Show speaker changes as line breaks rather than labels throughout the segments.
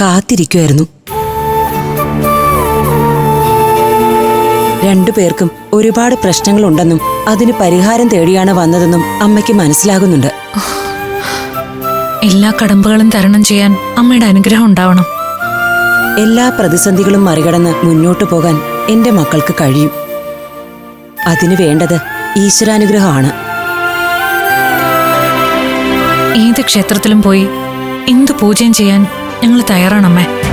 കാത്തിരിക്കുമായിരുന്നു രണ്ടുപേർക്കും ഒരുപാട് പ്രശ്നങ്ങളുണ്ടെന്നും അതിന് പരിഹാരം തേടിയാണ് വന്നതെന്നും അമ്മയ്ക്ക് മനസ്സിലാകുന്നുണ്ട്.
എല്ലാ കടമ്പകളും തരണം ചെയ്യാൻ അമ്മയുടെ അനുഗ്രഹം ഉണ്ടാവണം.
എല്ലാ പ്രതിസന്ധികളും മറികടന്ന് മുന്നോട്ടു പോകാൻ എന്റെ മക്കൾക്ക് കഴിയും. അതിനു വേണ്ടത് ഈശ്വരാനുഗ്രഹമാണ്.
ഏത് ക്ഷേത്രത്തിലും പോയി എന്തു പൂജയും ചെയ്യാൻ ഞങ്ങൾ തയ്യാറാണമ്മേ.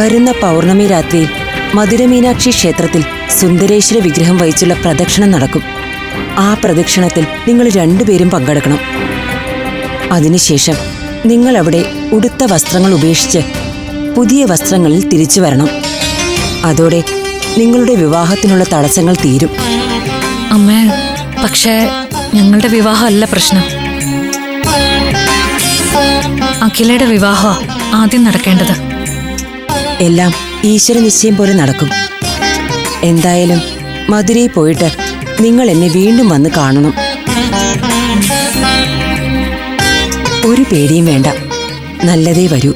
വരുന്ന പൗർണമി രാത്രിയിൽ മധുരമീനാക്ഷി ക്ഷേത്രത്തിൽ സുന്ദരേശ്വര വിഗ്രഹം വഹിച്ചുള്ള പ്രദക്ഷിണം നടക്കും. ആ പ്രദക്ഷിണത്തിൽ നിങ്ങൾ രണ്ടുപേരും പങ്കെടുക്കണം. അതിനുശേഷം നിങ്ങൾ അവിടെ ഉടുത്ത വസ്ത്രങ്ങൾ ഉപേക്ഷിച്ച് പുതിയ വസ്ത്രങ്ങളിൽ തിരിച്ചു വരണം. അതോടെ നിങ്ങളുടെ വിവാഹത്തിനുള്ള തടസ്സങ്ങൾ തീരും.
അമ്മ പക്ഷേ ഞങ്ങളുടെ വിവാഹമല്ല പ്രശ്നം. അഖിലയുടെ വിവാഹം ആദ്യം നടക്കേണ്ടത്.
എല്ലാം ഈശ്വര നിശ്ചയം പോലെ നടക്കും. എന്തായാലും മധുരയിൽ പോയിട്ട് നിങ്ങൾ എന്നെ വീണ്ടും വന്ന് കാണണം. ഒരു പേടിയും വേണ്ട. നല്ലതേ വരൂ.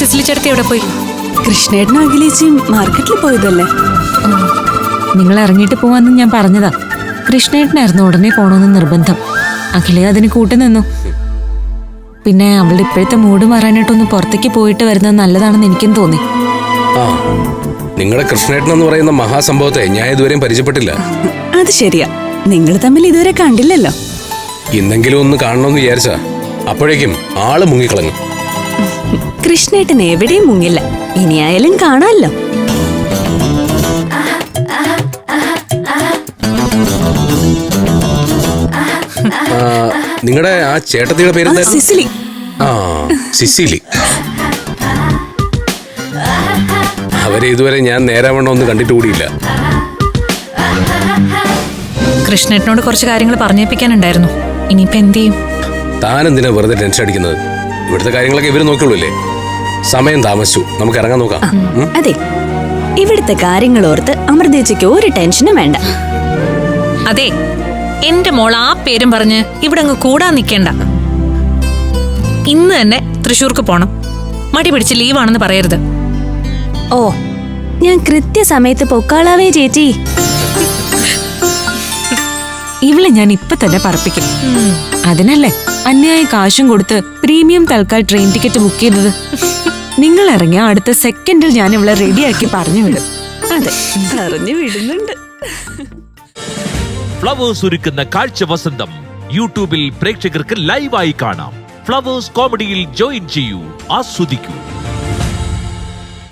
സിസിലി ചേർത്തി എവിടെ പോയി?
കൃഷ്ണേട്ടനും അഖിലേച്ചിയും മാർക്കറ്റിൽ പോയതല്ലേ?
നിങ്ങൾ ഇറങ്ങിയിട്ട് പോവാന്ന് ഞാൻ പറഞ്ഞതാ. കൃഷ്ണേട്ടനായിരുന്നു ഉടനെ പോണമെന്ന് നിർബന്ധം. അഖിലേ അതിന് കൂട്ടുനിന്നു പിന്നെ അവളുടെ ഇപ്പോഴത്തെ മൂഡ് മാറാനായിട്ടൊന്ന് പുറത്തേക്ക് പോയിട്ട് വരുന്നത് നല്ലതാണെന്ന് എനിക്കും തോന്നി.
ആ നിങ്ങളുടെ കൃഷ്ണേട്ടൻ എന്ന് പറയുന്ന മഹാസംഭവത്തെ ഞാൻ ഇതുവരെയും പരിചയപ്പെട്ടില്ല.
അത് ശരിയാ. നിങ്ങൾ തമ്മിൽ ഇതുവരെ കണ്ടില്ലല്ലോ.
ഇന്നെങ്കിലും ഒന്ന് കാണണമെന്ന് വിചാരിച്ചാ. അപ്പോഴേക്കും ആൾ മുങ്ങിക്കളഞ്ഞു.
കൃഷ്ണേട്ടൻ എവിടെയും മുങ്ങില്ല. ഇനിയായാലും കാണാമല്ലോ
നിങ്ങളുടെ ആ ചേട്ടത്തിയുടെ പേര്
സിസിലി.
ആ സിസിലി. അവരെ ഇതുവരെ ഞാൻ നേരാവണ്ണം ഒന്നും കണ്ടിട്ട് കൂടിയില്ല.
കൃഷ്ണേട്ടനോട് കുറച്ച് കാര്യങ്ങൾ പറഞ്ഞേപ്പിക്കാനുണ്ടായിരുന്നു. ഇനിയിപ്പോ എന്ത് ചെയ്യും?
താൻ എന്തിനാ വെറുതെ ടെൻഷൻ അടിക്കുന്നത്? ഇവിടുത്തെ കാര്യങ്ങളൊക്കെ ഇവർ നോക്കിയുള്ളൂല്ലേ സമയം താമസിച്ചു. നമുക്ക് ഇറങ്ങാൻ നോക്കാം.
അതെ. ഇവിടുത്തെ കാര്യങ്ങൾ ഓർത്ത് അമൃതേച്ചയ്ക്ക് ഒരു ടെൻഷനും വേണ്ട.
അതെ എന്റെ മോൾ ആ പേരും പറഞ്ഞ് ഇവിടെ അങ്ങ് കൂടാൻ നിൽക്കേണ്ട. ഇന്ന് തന്നെ തൃശൂർക്ക് പോണം. മടി പിടിച്ച് ലീവാണെന്ന് പറയരുത്.
ഓ ഞാൻ കൃത്യസമയത്ത് പൊക്കാളാവേ ചേച്ചി.
ഇവളെ ഞാൻ ഇപ്പൊ തന്നെ പറപ്പിക്കും. അതിനല്ലേ അന്യായ കാശും കൊടുത്ത് premium Tatkal train ticket book ചെയ്തത്. നിങ്ങൾ ഇറങ്ങിയ അടുത്ത സെക്കൻഡിൽ ഞാൻ ഇവളെ റെഡിയാക്കി പറഞ്ഞു വിടും
അതെ പറഞ്ഞു വിടുന്നുണ്ട്.
ഫ്ലവേഴ്സ് ഒരുക്കുന്ന കാഴ്ച വസന്തം യൂട്യൂബിൽ പ്രേക്ഷകർക്ക് ലൈവായി കാണാം. ഫ്ലവേഴ്സ് കോമഡിയിൽ ജോയിൻ ചെയ്യൂ ആസ്വദിക്കൂ.